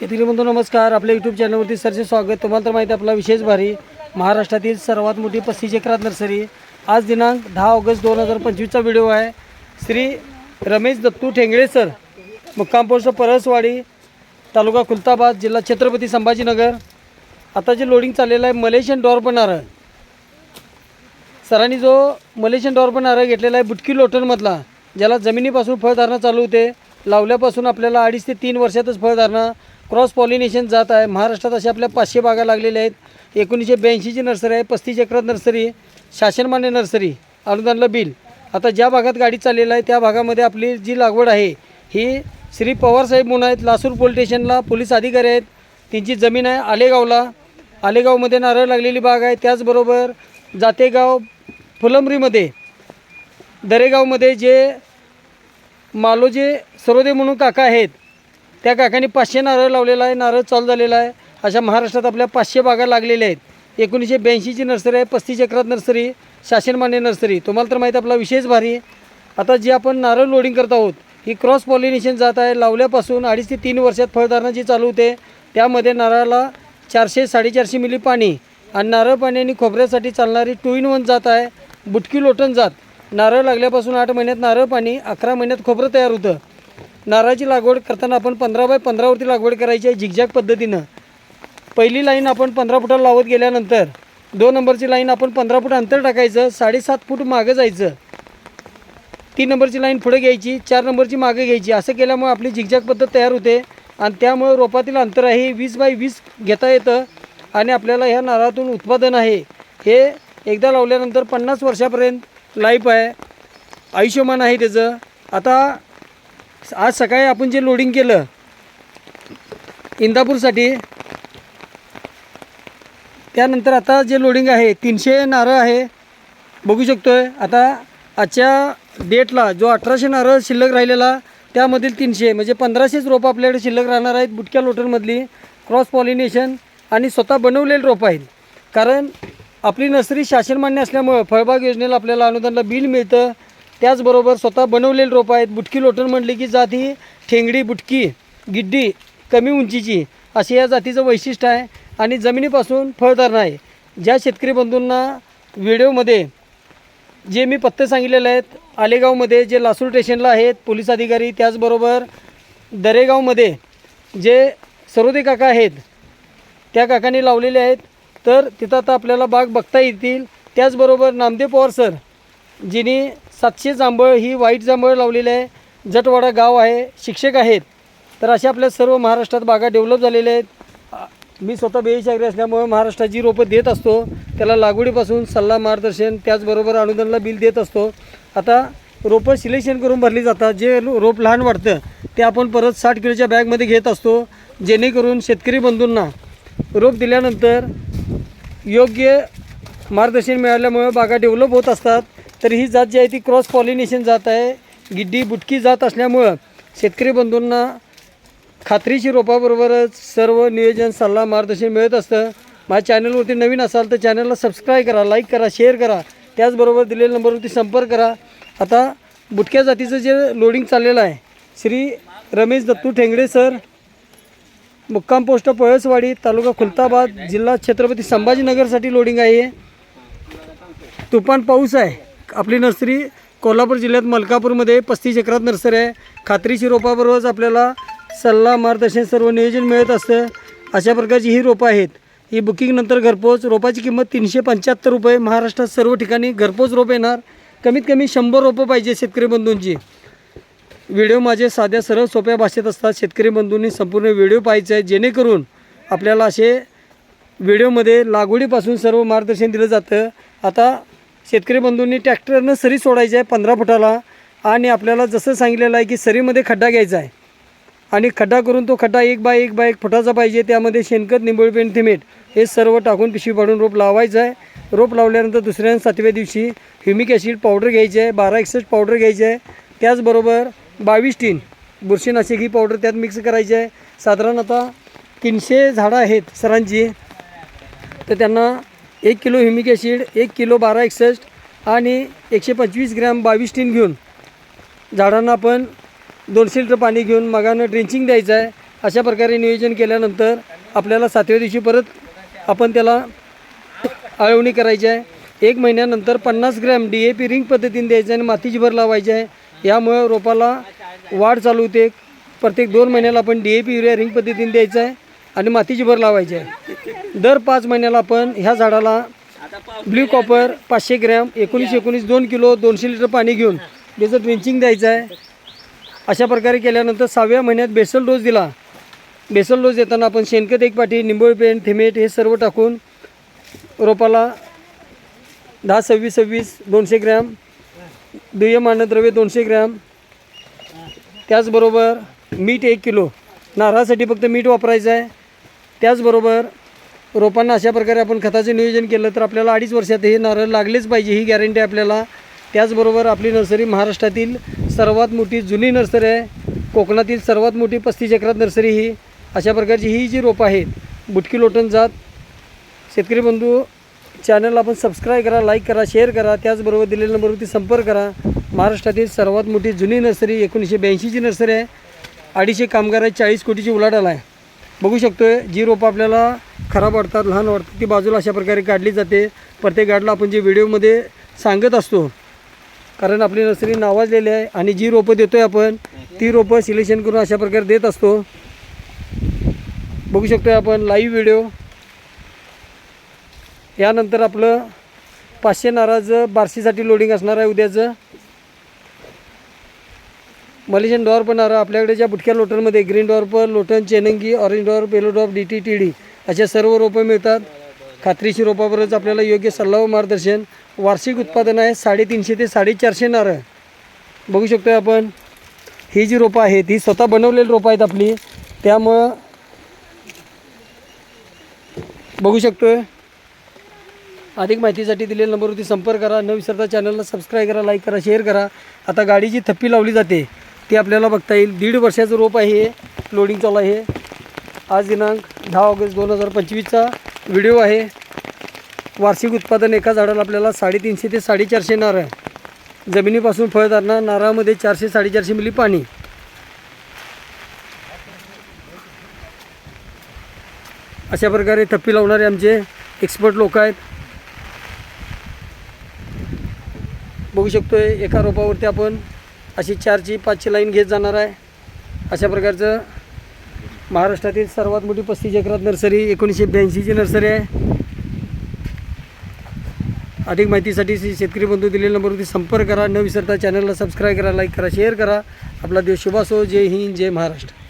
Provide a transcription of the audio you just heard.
शेतकरी बंधू नमस्कार. आपल्या यूट्यूब चॅनलवरती सरचे स्वागत. तुम्हाला तर माहिती आहे आपला विशेष भारी. महाराष्ट्रातील सर्वात मोठी पस्तीस एकरात नर्सरी. आज दिनांक दहा ऑगस्ट दोन हजार पंचवीसचा व्हिडिओ आहे. श्री रमेश दत्तू ठेंगळे सर मुक्काम पोस्ट परसवाडी तालुका खुलताबाद जिल्हा छत्रपती संभाजीनगर. आता जे लोडिंग चाललेलं आहे मलेशियन डॉर्प नारळ. सरांनी जो मलेशियन डॉर्पन नारळ घेतलेला आहे बुटकी लोटनमधला ज्याला जमिनीपासून फळधारणा चालू होते लावल्यापासून आपल्याला अडीच ते तीन वर्षातच फळधारणा क्रॉस पॉलिनेशन जात आहे. महाराष्ट्रात अशा आपल्या पाचशे बागा लागलेल्या आहेत. एकोणीसशे ब्याऐंशीची नर्सरी आहे. पस्तीस एकरात नर्सरी शासनमान्य नर्सरी अनुदानला बिल. आता ज्या भागात गाडी चाललेलं आहे त्या भागामध्ये आपली जी लागवड आहे ही श्री पवारसाहेब म्हणून आहेत. लासूर पोलीस स्टेशनला पोलीस अधिकारी आहेत. त्यांची जमीन आहे आलेगावला. आलेगावमध्ये नारळ लागलेली बाग आहे. त्याचबरोबर जातेगाव फुलंबरीमध्ये दरेगावमध्ये जे मालोजे सरोदे म्हणून काका आहेत त्या काकांनी पाचशे नारळ लावलेला आहे नारळ चालू झालेला आहे. अशा महाराष्ट्रात आपल्या पाचशे बागा लागलेल्या आहेत. एकोणीसशे ब्याऐंशीची नर्सरी आहे पस्तीस एकरात नर्सरी शासनमान्य नर्सरी. तुम्हाला तर माहीत आपला विशेष भारी आता जी आपण नारळ लोडिंग करत आहोत ही क्रॉस पॉलिनेशन जात आहे. लावल्यापासून अडीच ते तीन वर्षात फळधारणा जी चालू होते त्यामध्ये नारळाला चारशे साडेचारशे मिली पाणी आणि नारळ पाणी आणि खोबऱ्यासाठी चालणारी टू इन वन जात आहे. बुटकी लोटन जात. नारळ लागल्यापासून आठ महिन्यात नारळ पाणी अकरा महिन्यात खोबरं तयार होतं. नारळाची लागवड करताना आपण पंधरा बाय पंधरावरती लागवड करायची आहे झिगझॅग पद्धतीनं. पहिली लाईन आपण पंधरा फुटाला लावत गेल्यानंतर दोन नंबरची लाईन आपण पंधरा फूट अंतर टाकायचं साडेसात फूट मागं जायचं. तीन नंबरची लाईन पुढे घ्यायची चार नंबरची मागे घ्यायची. असं केल्यामुळे आपली झिगझॅग पद्धत तयार होते आणि त्यामुळे रोपातील अंतर आहे वीस बाय वीस घेता येतं आणि आपल्याला ह्या नारळातून उत्पादन आहे. हे एकदा लावल्यानंतर पन्नास वर्षापर्यंत लाईफ आहे. आयुष्यमान आहे त्याचं. आता आज सकाळी आपण जे लोडिंग केलं इंदापूरसाठी त्यानंतर आता जे लोडिंग आहे तीनशे नारळ आहे बघू शकतो आहे आता आजच्या डेटला जो अठराशे नारळ शिल्लक राहिलेला त्यामधील तीनशे म्हणजे पंधराशेच रोपं आपल्याकडे शिल्लक राहणार आहेत बुटक्या लोटरमधली क्रॉस पॉलिनेशन आणि स्वतः बनवलेले रोपं आहेत. कारण आपली नर्सरी शासनमान्य असल्यामुळं फळबाग योजनेला आपल्याला अनुदानला बिल मिळतं त्याचबरोबर स्वतः बनवलेली रोपं आहेत. बुटकी लोटण म्हटली की जात ही ठेंगडी बुटकी गिड्डी कमी उंचीची असे या जातीचं वैशिष्ट्य आहे आणि जमिनीपासून फळधारणा आहे ज्या शेतकरी बंधूंना व्हिडिओमध्ये जे मी पत्ते सांगितलेले आहेत आलेगावमध्ये जे लासूर स्टेशनला आहेत पोलीस अधिकारी त्याचबरोबर दरेगावमध्ये जे सरोदे काका आहेत त्या काकांनी लावलेले आहेत. तर तिथं आता आपल्याला बाग बघता येतील. त्याचबरोबर नामदेव पवार सर जिने सातशे जांभळ ही वाईट जांभळ लावलेली आहे. जटवाडा गाव आहे. शिक्षक आहेत. तर अशा आपल्या सर्व महाराष्ट्रात बागा डेव्हलप झालेल्या आहेत. मी स्वतः बेचागरी असल्यामुळे महाराष्ट्राची रोपं देत असतो. त्याला लागवडीपासून सल्ला मार्गदर्शन त्याचबरोबर अनुदानला बिल देत असतो. आता रोपं सिलेक्शन करून भरली जातात. जे रोप लहान वाटतं ते आपण परत साठ किलोच्या बॅगमध्ये घेत असतो. जेणेकरून शेतकरी बंधूंना रोप दिल्यानंतर योग्य मार्गदर्शन मिळाल्यामुळे बागा डेव्हलप होत असतात. तर ही जात जी आहे ती क्रॉस पॉलिनेशन जात आहे. गिड्डी बुटकी जात असल्यामुळं शेतकरी बंधूंना खात्रीशी रोपाबरोबरच सर्व नियोजन सल्ला मार्गदर्शन मिळत असतं. माझ्या चॅनलवरती नवीन असाल तर चॅनलला सबस्क्राईब करा लाईक करा शेअर करा. त्याचबरोबर दिलेल्या नंबरवरती संपर्क करा. आता बुटक्या जातीचं जे लोडिंग चाललेलं आहे श्री रमेश दत्तू ठेंगडे सर मुक्काम पोस्ट पळसवाडी तालुका खुलताबाद जिल्हा छत्रपती संभाजीनगरसाठी लोडिंग आहे. तुफान पाऊस आहे. आपली नर्सरी कोल्हापूर जिल्ह्यात मलकापूरमध्ये पस्तीस एकरात नर्सरी आहे. खात्रीची रोपाबरोबरच आपल्याला सल्ला मार्गदर्शन सर्व नियोजन मिळत असतं. अशा प्रकारची ही रोपं आहेत. ही बुकिंगनंतर घरपोच रोपाची किंमत तीनशे पंच्याहत्तर रुपये. महाराष्ट्रात सर्व ठिकाणी घरपोच रोप येणार. कमीत कमी शंभर रोपं पाहिजे शेतकरी बंधूंची. व्हिडिओ माझे साध्या सरळ सोप्या भाषेत असतात. शेतकरी बंधूंनी संपूर्ण व्हिडिओ पाहायचा आहे. जेणेकरून आपल्याला असे व्हिडिओमध्ये लागवडीपासून सर्व मार्गदर्शन दिलं जातं. आता शेतकरी बंधूंनी ट्रॅक्टरनं सरी सोडायची आहे पंधरा फुटाला आणि आपल्याला जसं सांगितलेलं आहे की सरीमध्ये खड्डा घ्यायचा आहे. आणि खड्डा करून तो खड्डा एक बाय एक बाय एक फुटाचा पाहिजे त्यामध्ये शेणखत निंबोळपेंट थिमेट हे सर्व टाकून पिशवी पाडून रोप लावायचं आहे. रोप लावल्यानंतर दुसऱ्या सातव्या दिवशी ह्युमिक ॲसिड पावडर घ्यायची आहे बारा एकसष्ट पावडर घ्यायची आहे. त्याचबरोबर बावीस टीन बुरशीनाशक ही पावडर त्यात मिक्स करायची आहे. साधारण आता तीनशे झाडं आहेत सरांची. तर त्यांना एक किलो ह्युमिक ॲसिड एक किलो बारा एकसष्ट आणि एकशे पंचवीस ग्रॅम बावीस टीन घेऊन झाडांना आपण दोनशे लिटर पाणी घेऊन मगानं ड्रेंचिंग द्यायचं आहे. अशा प्रकारे नियोजन केल्यानंतर आपल्याला सातव्या दिवशी परत आपण त्याला आळवणी करायची आहे. एक महिन्यानंतर पन्नास gram D A P ring पद्धतीने द्यायचं आहे आणि मातीची भर लावायची आहे. यामुळे रोपाला वाढ चालू होते. प्रत्येक दोन महिन्याला आपण D A P urea ring पद्धतीने द्यायचं आहे आणि मातीची भर लावायची आहे. दर पाच महिन्याला आपण ह्या झाडाला ब्ल्यू कॉपर पाचशे ग्रॅम एकोणीस एकोणीस दोन किलो दोनशे लिटर पाणी घेऊन त्याचं ड्रिंचिंग द्यायचं आहे. अशा प्रकारे केल्यानंतर सहाव्या महिन्यात बेसल डोस दिला. बेसल डोस देताना आपण शेणखत एक पाठी निंबोळी पेंट थिमेट हे सर्व टाकून रोपाला दहा सव्वीस सव्वीस दोनशे ग्रॅम दुय्यम अन्नद्रव्य दोनशे ग्रॅम त्याचबरोबर मीठ एक किलो. नारळासाठी फक्त मीठ वापरायचं आहे. त्याचबरोबर रोपांना अशा प्रकारे आपण खताचं नियोजन केलं तर आपल्याला अडीच वर्षात हे नारळ लागलेच पाहिजे ही गॅरंटी आपल्याला. त्याचबरोबर आपली नर्सरी महाराष्ट्रातील सर्वात मोठी जुनी नर्सरी आहे. कोकणातील सर्वात मोठी पस्तीस एकरात नर्सरी ही. अशा प्रकारची ही जी रोपं आहेत बुटकी लोटन जात. शेतकरी बंधू चॅनलला आपण सबस्क्राईब करा लाईक करा शेअर करा. त्याचबरोबर दिलेल्या नंबरवरती संपर्क करा. महाराष्ट्रातील सर्वात मोठी जुनी नर्सरी एकोणीसशे ब्याऐंशीची नर्सरी आहे. अडीचशे कामगार आहे चाळीस कोटीची उलाढाल आहे. बघू शकतोय जी रोपं आपल्याला खराब वाटतात लहान वाटतात ती बाजूला अशा प्रकारे काढली जाते. प्रत्येक गाडला आपण जे व्हिडिओमध्ये सांगत असतो कारण आपली नर्सरी नावाजलेली आहे आणि जी रोपं देतो आहे आपण ती रोपं सिलेक्शन करून अशा प्रकारे देत असतो. बघू शकतोय आपण लाईव्ह व्हिडिओ यानंतर आपलं पाचशे नाराचं बारशीसाठी लोडिंग असणार आहे उद्याचं. मलेशियन डॉर्प नारळ आपल्याकडे ज्या बुटक्या लोटनमध्ये ग्रीन डॉर्प लोटन चेनंगी orange dwarf yellow dwarf D T T D अशा सर्व रोपं मिळतात. खात्रीशी रोपावरच आपल्याला योग्य सल्ला व मार्गदर्शन वार्षिक उत्पादन आहे साडेतीनशे ते साडेचारशे नारळ बघू शकतो आपण ही जी रोपं आहेत ही स्वतः बनवलेली रोपं आहेत आपली त्यामुळं बघू शकतोय. अधिक माहितीसाठी दिलेल्या नंबरवरती संपर्क करा न विसरता चॅनलला सबस्क्राईब करा लाईक करा शेअर करा. आता गाडी जी थप्पी लावली जाते. ते आपल्याला बघता येईल. दीड वर्षाचं रोप आहे हे. लोडिंग चालू आहे आज दिनांक दहा ऑगस्ट दोन हजार पंचवीसचा व्हिडिओ आहे. वार्षिक उत्पादन एका झाडाला आपल्याला साडेतीनशे ते साडेचारशे नारळ जमिनीपासून फळधारणा नारळामध्ये चारशे साडेचारशे मिली पाणी. अशा प्रकारे थप्पी लावणारे आमचे एक्सपर्ट लोक आहेत. बघू शकतोय एका रोपावरती आपण अशी चारची पाचची लाईन घेत जाणार आहे. अशा प्रकारचं महाराष्ट्रातील सर्वात मोठी पस्तीस एकरात नर्सरी एकोणीसशे ब्याऐंशीची नर्सरी आहे. अधिक माहितीसाठी शेतकरी बंधू दिलेल्या नंबरवरती संपर्क करा. न विसरता चॅनलला सबस्क्राईब करा लाईक करा शेअर करा. आपला देश शुभासो जय हिंद जय महाराष्ट्र.